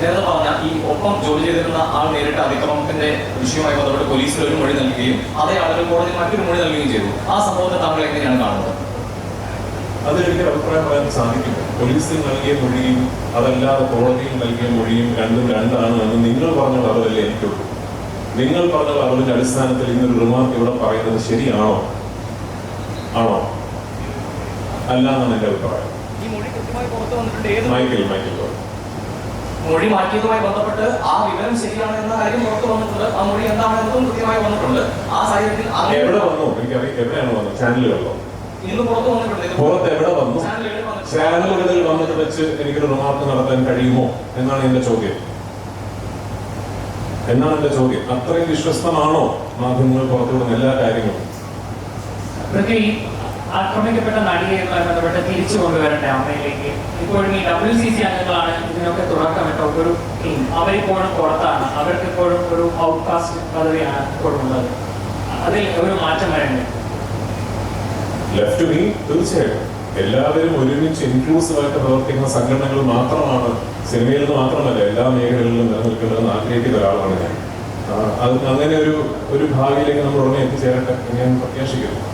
നേരത്തെ പറഞ്ഞ ഈ ഒപ്പം ജോലി ചെയ്തിരുന്ന ആൾ നേരിട്ട അതിക്രമത്തിന്റെ വിഷയമായി ബന്ധപ്പെട്ട് പോലീസിൽ ഒരു മൊഴി നൽകുകയും അതേ ആളുകൾ കോടതിയിൽ മറ്റൊരു മൊഴി നൽകുകയും ചെയ്തു. ആ സംഭവത്തെ താങ്കൾ എങ്ങനെയാണ് കാണുന്നത്? അതിലെനിക്ക് അഭിപ്രായം പറയാൻ സാധിക്കും പോലീസിൽ നൽകിയ മൊഴിയും അതല്ലാതെ കോടതിയിൽ നൽകിയ മൊഴിയും രണ്ടും രണ്ടാണ് എന്ന് നിങ്ങൾ പറഞ്ഞ അറിവല്ലേ എനിക്കുള്ളൂ. നിങ്ങൾ പറഞ്ഞ അറിവിന്റെ അടിസ്ഥാനത്തിൽ ഇന്നൊരു റിമാർക്ക് ഇവിടെ പറയുന്നത് ശരിയാണോ? ആണോ? അല്ല എന്നാണ് എന്റെ അഭിപ്രായം. Michael Michael. പറ. മൊഴി മാറ്റിയതുമായി ബന്ധപ്പെട്ട് ആ വിവരം ശരിയാണ് എന്ന കാര്യം പുറത്തു വന്നിട്ടുണ്ട്. ആ മൊഴി എന്താണെന്നതും കൃത്യമായി വന്നിട്ടുണ്ട്. ആ സാഹചര്യത്തിൽ എവിടെ വന്നു? എവിടെയാണ് വന്നത്? ചാനലുകളിലോ ഇന്ന് പുറത്തു വന്നിട്ടുണ്ട്. പുറത്ത് എവിടെ വന്നു? ചാനലുകളിൽ വന്നിട്ട് വെച്ച് എനിക്കൊരു റിമാർക്ക് നടത്താൻ കഴിയുമോ? എന്നാണ് എന്റെ ചോദ്യം. എന്നാണ് എന്റെ ചോദ്യം? അത്രയും വിശ്വസ്തമാണോ മാധ്യമങ്ങൾ പുറത്തുവിടുന്ന എല്ലാ കാര്യങ്ങളും? ആക്രമിക്കപ്പെട്ട നടിയെ ബന്ധപ്പെട്ട് തിരിച്ചു കൊണ്ടുവരട്ടെ അമ്മയിലേക്ക്? ഇപ്പോഴും ഈ ഡബ്ല്യു സി സി അംഗങ്ങളാണ് ഇതിനൊക്കെ തുടക്കമിട്ട ഒരു ടീം അവരിപ്പോഴും പുറത്താണ്. അവർക്ക് ഇപ്പോഴും ഒരു ഔട്ട്കാസ്റ്റ് പദവിയാണ് ഇപ്പോഴുള്ളത് അതിൽ ഒരു മാറ്റം വരണ്ടേ? ലെഫ്റ്റ് മീ തീർച്ചയായിട്ടും. എല്ലാവരും ഒരുമിച്ച് ഇൻക്ലൂസീവ് ആയിട്ട് പ്രവർത്തിക്കുന്ന സംഘടനകൾ മാത്രമാണ് സിനിമയിൽ നിന്ന് മാത്രമല്ല എല്ലാ മേഖലകളിലും നിലനിൽക്കേണ്ടതെന്ന് ആഗ്രഹിക്കുന്ന ഒരാളാണ് ഞാൻ. അത് അങ്ങനെ ഒരു ഒരു ഭാവിയിലേക്ക് നമ്മൾ ഉടനെ എത്തിച്ചേരട്ടെ ഞാൻ പ്രത്യാശിക്കുന്നു.